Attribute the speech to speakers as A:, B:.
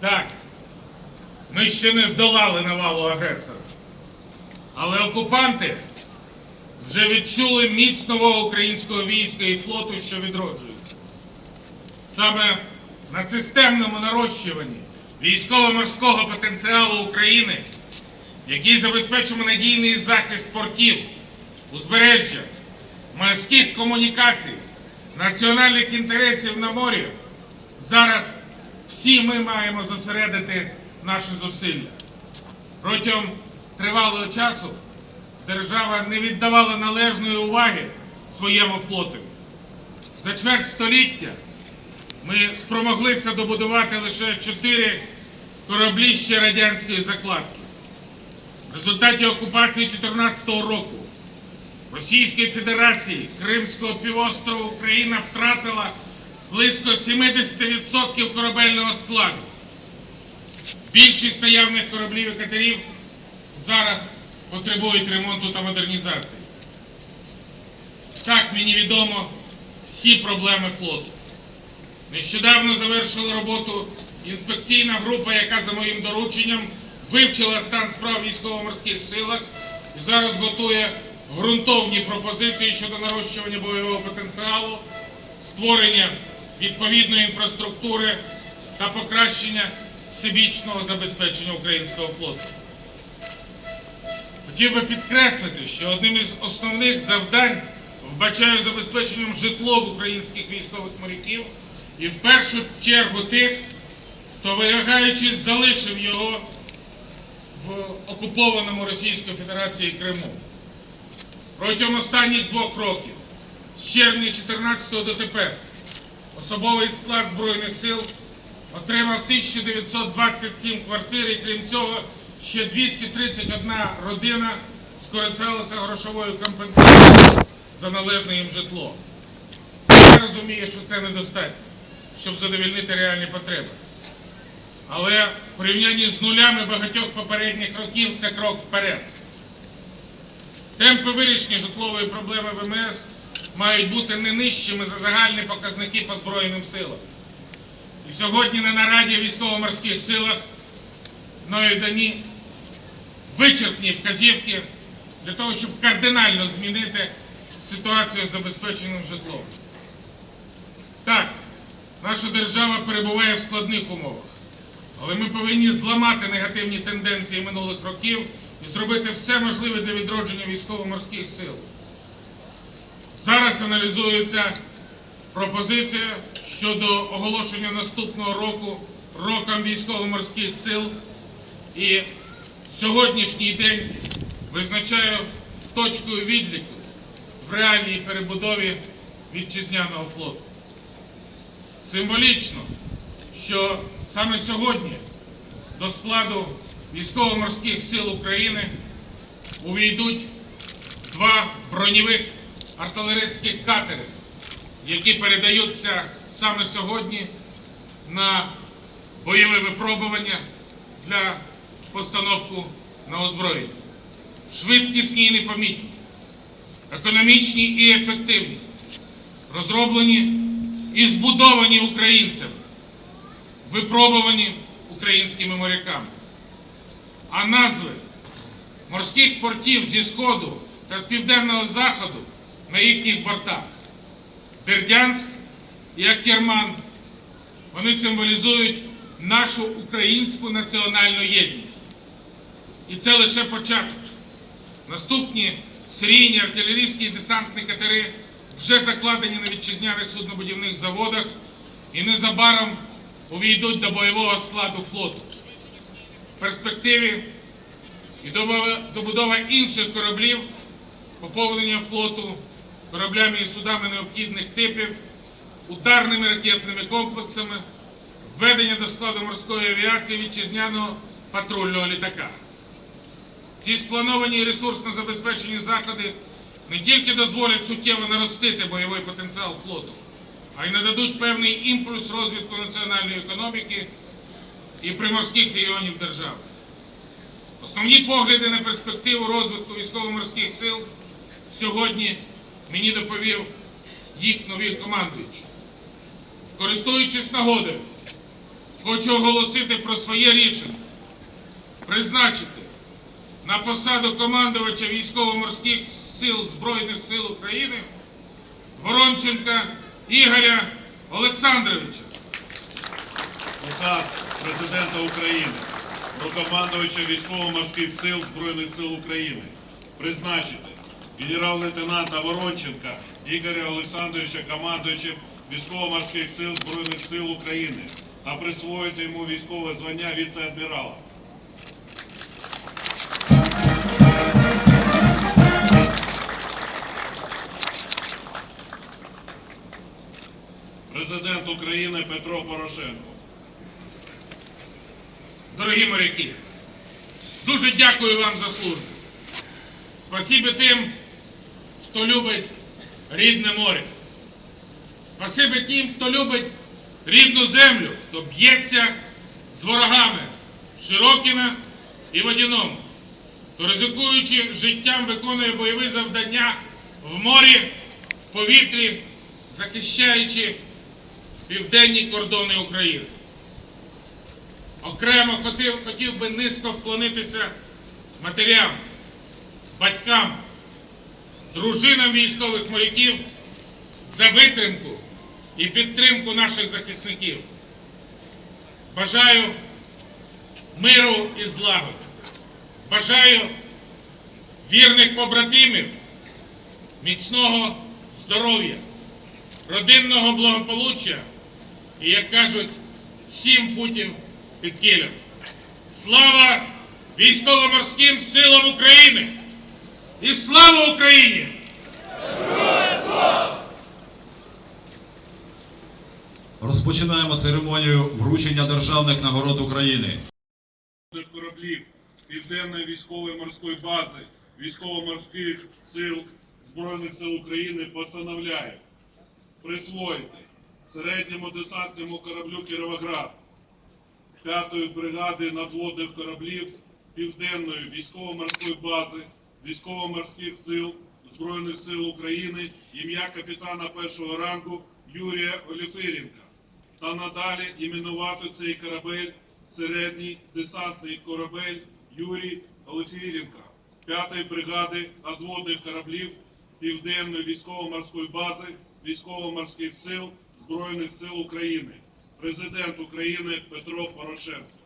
A: Так, ми ще не здолали навалу агресора. Але окупанти вже відчули міць нового українського війська і флоту, що відроджується. Саме на системному нарощуванні військово-морського потенціалу України, який забезпечує надійний захист портів, узбережжя, морських комунікацій, національних інтересів на морі, зараз всі ми маємо зосередити наші зусилля. Протягом тривалого часу держава не віддавала належної уваги своєму флоту. За чверть століття ми спромоглися добудувати лише чотири кораблі ще радянської закладки. В результаті окупації 2014 року Російської Федерації Кримського півострову Україна втратила близько 70% корабельного складу. Більшість наявних кораблів і катерів зараз потребують ремонту та модернізації. Так мені відомо всі проблеми флоту. Нещодавно завершила роботу інспекційна група, яка за моїм дорученням вивчила стан справ військово-морських силах і зараз готує ґрунтовні пропозиції щодо нарощування бойового потенціалу, створення відповідної інфраструктури та покращення всебічного забезпечення українського флоту. Хотів би підкреслити, що одним із основних завдань вбачаю забезпеченням житло в українських військових моряків і в першу чергу тих, хто вилягаючись залишив його в окупованому Російською Федерацією Криму. Протягом останніх двох років, з червня 2014 до тепер, особовий склад Збройних сил отримав 1927 квартир і крім цього ще 231 родина скористалася грошовою компенсацією за належне їм житло. Я розумію, що це недостатньо, щоб задовільнити реальні потреби. Але в порівнянні з нулями багатьох попередніх років це крок вперед. Темпи вирішення житлової проблеми ВМС мають бути не нижчими за загальні показники по Збройним силам. І сьогодні на нараді військово-морських силах мною дані вичерпні вказівки для того, щоб кардинально змінити ситуацію з забезпеченим житлом. Так, наша держава перебуває в складних умовах, але ми повинні зламати негативні тенденції минулих років і зробити все можливе для відродження військово-морських сил. Зараз аналізується пропозиція щодо оголошення наступного року роком військово-морських сил. І сьогоднішній день визначаю точкою відліку в реальній перебудові вітчизняного флоту. Символічно, що саме сьогодні до складу військово-морських сил України увійдуть два броньових артилерійських катери, які передаються саме сьогодні на бойове випробування для постановку на озброєння. Швидкісні і непомітні, економічні і ефективні, розроблені і збудовані українцями, випробувані українськими моряками. А назви морських портів зі Сходу та з Південного Заходу на їхніх бортах Бердянськ і Акерман. Вони символізують нашу українську національну єдність. І це лише початок. Наступні серійні артилерійські і десантні катери вже закладені на вітчизняних суднобудівних заводах і незабаром увійдуть до бойового складу флоту. В перспективі і добудова інших кораблів, поповнення флоту кораблями і судами необхідних типів, ударними ракетними комплексами, введення до складу морської авіації вітчизняного патрульного літака. Ці сплановані і ресурсно забезпечені заходи не тільки дозволять суттєво наростити бойовий потенціал флоту, а й нададуть певний імпульс розвитку національної економіки і приморських регіонів держави. Основні погляди на перспективу розвитку військово-морських сил сьогодні мені доповів їх новий командуючий. Користуючись нагодою, хочу оголосити про своє рішення призначити на посаду командувача військово-морських сил Збройних сил України Воронченка Ігоря Олександровича.
B: Указ Президента України про командувача військово-морських сил Збройних сил України призначити генерал-лейтенанта Воронченка Ігоря Олександровича командуючим військово-морських сил Збройних сил України та присвоїти йому військове звання віце-адмірала. Президент України Петро Порошенко.
A: Дорогі моряки, дуже дякую вам за службу. Спасибі тим, хто любить рідне море. Спасибі тим, хто любить рідну землю, хто б'ється з ворогами Широкіна і Водяному, хто ризикуючи життям виконує бойові завдання в морі, в повітрі, захищаючи південні кордони України. Окремо хотів, хотів би низько вклонитися матерям, батькам, дружинам військових моряків за витримку і підтримку наших захисників. Бажаю миру і злагоди. Бажаю вірних побратимів, міцного здоров'я, родинного благополуччя і, як кажуть, сім футів під кілем. Слава військово-морським силам України! І слава Україні!
C: Розпочинаємо церемонію вручення державних нагород України.
B: кораблів Південної військової морської бази військово-морських сил Збройних сил України постановляє присвоїти середньому десантному кораблю Кіровоград 5-ї бригади надводних кораблів Південної військово-морської бази військово-морських сил Збройних сил України ім'я капітана першого рангу Юрія Оліфиренка та надалі іменувати цей корабель середній десантний корабель Юрій Олефіренка 5-ї бригади надводних кораблів Південної військово-морської бази військово-морських сил Збройних сил України. Президент України Петро Порошенко.